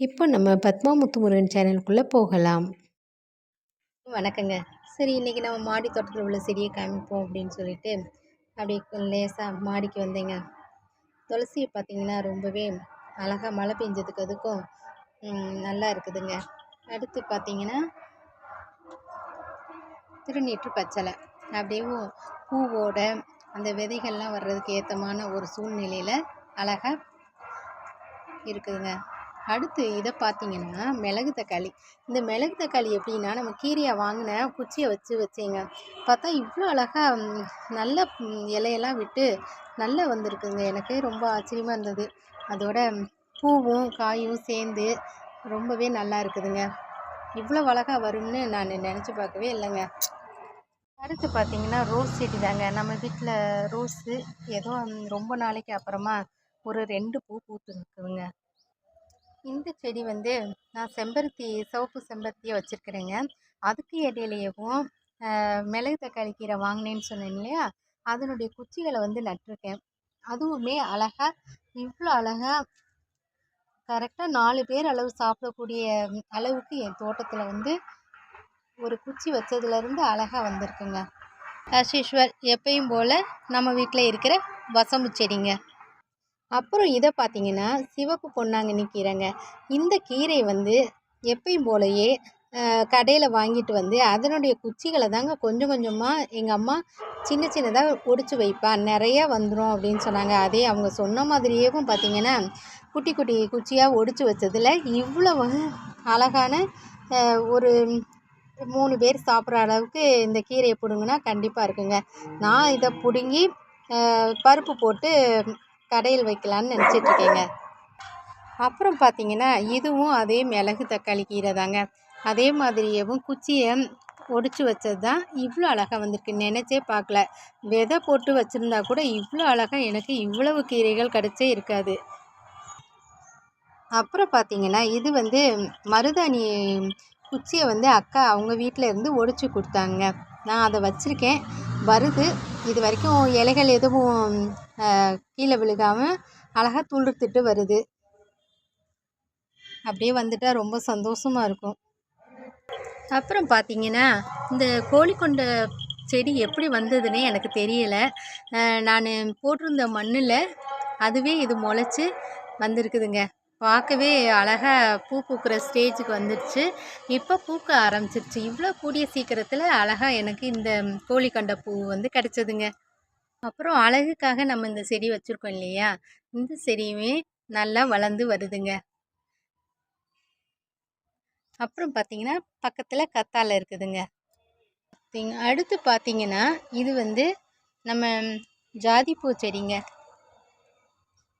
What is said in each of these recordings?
இப்போ நம்ம பத்மா முத்துமுருகன் சேனலுக்குள்ளே போகலாம். வணக்கங்க. சரி இன்றைக்கி நம்ம மாடி தோட்டத்தில் உள்ள செடியை காமிப்போம் அப்படின்னு சொல்லிட்டு அப்படியே லேசாக மாடிக்கு வந்தேங்க. துளசியை பார்த்திங்கன்னா ரொம்பவே அழகாக மழை பெஞ்சதுக்கு அதுக்கும் நல்லா இருக்குதுங்க. அடுத்து பார்த்திங்கன்னா திருநீற்று பச்சலை அப்படியே பூவோட அந்த விதைகள்லாம் வர்றதுக்கு ஏற்றமான ஒரு சூழ்நிலையில் அழகாக இருக்குதுங்க. அடுத்து இதை பார்த்தீங்கன்னா மிளகு தக்காளி. இந்த மிளகு தக்காளி எப்படின்னா நம்ம கீரையை வாங்கின குச்சியை வச்சு வச்சேங்க. பார்த்தா இவ்வளோ அழகாக நல்ல இலையெல்லாம் விட்டு நல்லா வந்திருக்குங்க. எனக்கு ரொம்ப ஆச்சரியமாக இருந்தது. அதோட பூவும் காயும் சேர்ந்து ரொம்பவே நல்லா இருக்குதுங்க. இவ்வளோ அழகாக வரும்னு நான் நினச்சி பார்க்கவே இல்லைங்க. அடுத்து பார்த்தீங்கன்னா ரோஸ் செடி தாங்க. நம்ம வீட்டில் ரோஸு ஏதோ ரொம்ப நாளைக்கு அப்புறமா ஒரு ரெண்டு பூ பூத்து இருக்குதுங்க இந்த செடி வந்து நான் செம்பருத்தி சிவப்பு செம்பருத்தியை வச்சுருக்கிறேங்க. அதுக்கு இடையிலையவும் மிளகு தக்காளி கீரை வாங்கினேன்னு சொன்னேன் இல்லையா? அதனுடைய குச்சிகளை வந்து நட்டிருக்கேன். அதுவுமே அழகாக இவ்வளோ அழகாக கரெக்டாக நாலு பேர் அளவு சாப்பிடக்கூடிய அளவுக்கு என் தோட்டத்தில் வந்து ஒரு குச்சி வச்சதுலேருந்து அழகாக வந்திருக்குங்க. ஆஸ் யூஷுவல் எப்பயும் போல் நம்ம வீட்டில் இருக்கிற வசம்பு செடிங்க. அப்புறம் இதை பார்த்தீங்கன்னா சிவப்பு பொன்னாங்கண்ணி கீரைங்க இந்த கீரை வந்து எப்பயும் போலயே கடையில் வாங்கிட்டு வந்து அதனுடைய குச்சிகளை தாங்க கொஞ்சம் கொஞ்சமாக எங்கள் அம்மா சின்ன சின்னதாக ஒடிச்சு வைப்பேன் நிறையா வந்துடும் அப்படின்னு சொன்னாங்க. அதே அவங்க சொன்ன மாதிரியேவும் பார்த்திங்கன்னா குட்டி குட்டி குச்சியாக ஒடிச்சு வச்சதில் இவ்வளவு அழகான ஒரு மூணு பேர் சாப்பிட்ற அளவுக்கு இந்த கீரையை பிடுங்குனா கண்டிப்பாக இருக்குங்க. நான் இதை பிடுங்கி பருப்பு போட்டு கடையில் வைக்கலான்னு நினச்சிட்ருக்கேங்க. அப்புறம் பார்த்தீங்கன்னா இதுவும் அதே மிளகு தக்காளி கீரை தாங்க. அதே மாதிரியேவும் குச்சியை ஒடிச்சு வச்சது தான் இவ்வளோ அழகாக வந்திருக்கு. நினச்சே பார்க்கல. விதை போட்டு வச்சுருந்தா கூட இவ்வளோ அழகாக எனக்கு இவ்வளவு கீரைகள் கிடச்சே இருக்காது. அப்புறம் பார்த்தீங்கன்னா இது வந்து மருதாணி குச்சியை வந்து அக்கா அவங்க வீட்டில் இருந்து ஒடிச்சு கொடுத்தாங்க. நான் அதை வச்சுருக்கேன். வருது. இது வரைக்கும் இலைகள் எதுவும் கீழே விழுகாமல் அழகாக துளிர்த்துட்டு வருது. அப்படியே வந்துட்டால் ரொம்ப சந்தோஷமாக இருக்கும். அப்புறம் பார்த்தீங்கன்னா இந்த கோழிக்கொண்ட செடி எப்படி வந்ததுன்னே எனக்கு தெரியலை. நான் போட்டிருந்த மண்ணில் அதுவே இது முளைச்சி வந்திருக்குதுங்க. பார்க்கவே அழகாக பூ பூக்கிற ஸ்டேஜுக்கு வந்துடுச்சு. இப்போ பூக்க ஆரம்பிச்சிருச்சு. இவ்வளோ கூடிய சீக்கிரத்தில் அழகாக எனக்கு இந்த கோழிக்கண்ட பூ வந்து கிடச்சதுங்க. அப்புறம் அழகுக்காக நம்ம இந்த செடி வச்சுருக்கோம் இல்லையா? இந்த செடியுமே நல்லா வளர்ந்து வருதுங்க. அப்புறம் பார்த்திங்கன்னா பக்கத்தில் கத்தாழை இருக்குதுங்க. அடுத்து பார்த்தீங்கன்னா இது வந்து நம்ம ஜாதிப்பூ செடிங்க.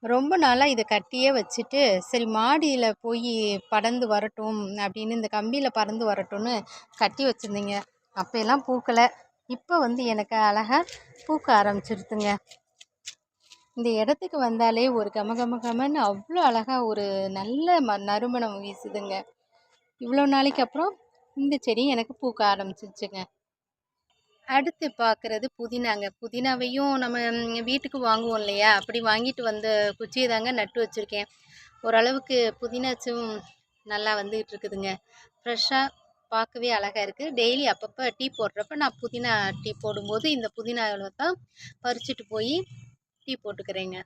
ரொம்ப நாளாக இதை கட்டியே வச்சுட்டு சரி மாடியில் போய் படர்ந்து வரட்டும் அப்படின்னு இந்த கம்பியில் பறந்து வரட்டும்னு கட்டி வச்சுருந்தீங்க. அப்போயெல்லாம் பூக்கலை. இப்போ வந்து எனக்கு அழகாக பூக்க ஆரம்பிச்சிருத்துங்க இந்த இடத்துக்கு வந்தாலே ஒரு கம கம கமன்னு அவ்வளோ அழகாக ஒரு நல்ல ம நறுமணம் வீசுதுங்க. இவ்வளோ நாளைக்கு அப்புறம் இந்த செடி எனக்கு பூக்க ஆரம்பிச்சிச்சுங்க அடுத்து பார்க்குறது புதினாங்க. புதினாவையும் நம்ம வீட்டுக்கு வாங்குவோம் இல்லையா? அப்படி வாங்கிட்டு வந்த குச்சியை தாங்க நட்டு வச்சுருக்கேன். ஓரளவுக்கு புதினாச்சும் நல்லா வந்துகிட்டு இருக்குதுங்க. ஃப்ரெஷ்ஷாக பார்க்கவே அழகாக இருக்குது டெய்லி அப்பப்போ டீ போடுறப்ப நான் புதினா டீ போடும்போது இந்த புதினாவில் தான் பறிச்சுட்டு போய் டீ போட்டுக்கிறேங்க.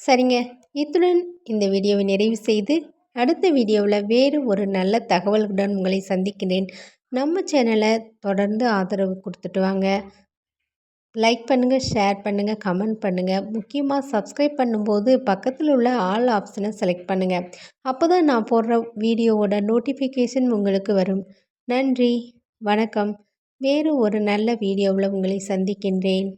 சரிங்க. இத்துடன் இந்த வீடியோவை நிறைவு செய்து அடுத்த வீடியோவில் வேறு ஒரு நல்ல தகவல்களுடன் உங்களை சந்திக்கிறேன். நம்ம சேனலை தொடர்ந்து ஆதரவு கொடுத்துட்டு வாங்க. லைக் பண்ணுங்கள் ஷேர் பண்ணுங்கள் கமெண்ட் பண்ணுங்கள் முக்கியமாக சப்ஸ்கிரைப் பண்ணும்போது பக்கத்தில் உள்ள ஆல் ஆப்ஷனை செலக்ட் பண்ணுங்கள் அப்போ தான் நான் போடுற வீடியோவோட நோட்டிஃபிகேஷன் உங்களுக்கு வரும். நன்றி வணக்கம். வேறு ஒரு நல்ல வீடியோவில் உங்களை சந்திக்கின்றேன்.